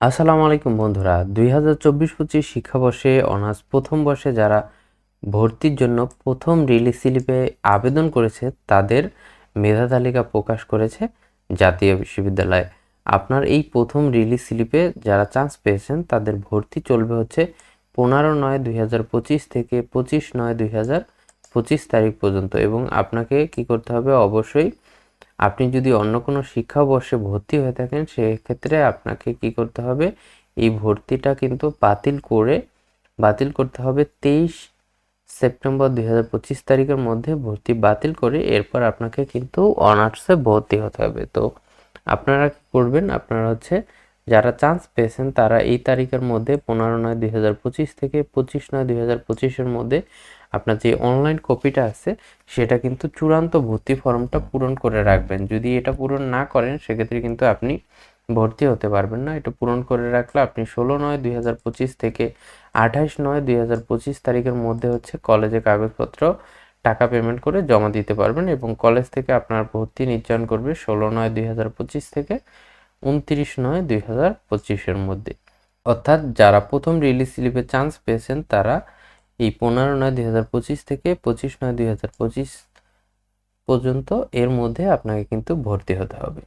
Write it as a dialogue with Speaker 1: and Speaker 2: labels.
Speaker 1: আসসালামু আলাইকুম বন্ধুরা। দুই হাজার চব্বিশ পঁচিশ শিক্ষাবর্ষে অনার্স প্রথম বর্ষে যারা ভর্তির জন্য প্রথম রিলিজ স্লিপে আবেদন করেছে, তাদের মেধা তালিকা প্রকাশ করেছে জাতীয় বিশ্ববিদ্যালয়। আপনার এই প্রথম রিলিজ স্লিপে যারা চান্স পেয়েছেন, তাদের ভর্তি চলবে হচ্ছে পনেরো নয় দুই হাজার পঁচিশ থেকে পঁচিশ নয় দুই হাজার পঁচিশ তারিখ পর্যন্ত এবং আপনাকে কি করতে হবে? অবশ্যই আপনি যদি অন্য কোনো শিক্ষাবর্ষে ভর্তি হয়ে থাকেন, সেক্ষেত্রে আপনাকে কি করতে হবে? এই ভর্তিটা কিন্তু বাতিল করে, বাতিল করতে হবে তেইশ সেপ্টেম্বর দুই হাজার পঁচিশ তারিখের মধ্যে ভর্তি বাতিল করে এরপর আপনাকে কিন্তু অনার্সে ভর্তি হতে হবে। তো আপনারা কি করবেন? আপনারা হচ্ছে যারা চান্স পেয়েছেন, তারা এই তারিখের মধ্যে পনেরো নয় দুই হাজার পঁচিশ থেকে পঁচিশ নয় দুই হাজার পঁচিশের মধ্যে আপনার যে অনলাইন কপিটা আছে, সেটা কিন্তু চূড়ান্ত ভর্তি ফর্মটা পূরণ করে রাখবেন। যদি এটা পূরণ না করেন, সেক্ষেত্রে কিন্তু আপনি ভর্তি হতে পারবেন না। এটা পূরণ করে রাখলে আপনি ষোলো নয় দুই হাজার পঁচিশ থেকে আঠাশ নয় দুই হাজার পঁচিশ তারিখের মধ্যে হচ্ছে কলেজে কাগজপত্র টাকা পেমেন্ট করে জমা দিতে পারবেন এবং কলেজ থেকে আপনার ভর্তি নির্ধারণ করবে ষোলো নয় দুই হাজার পঁচিশ থেকে উনত্রিশ নয়, দুই হাজার পঁচিশের মধ্যে। অর্থাৎ যারা প্রথম রিলিজ স্লিপে চান্স পেয়েছেন, তারা এই পনেরো নয়, দুই হাজার পঁচিশ থেকে পঁচিশ নয়, দুই হাজার পঁচিশ পর্যন্ত এর মধ্যে আপনাকে কিন্তু ভর্তি হতে হবে।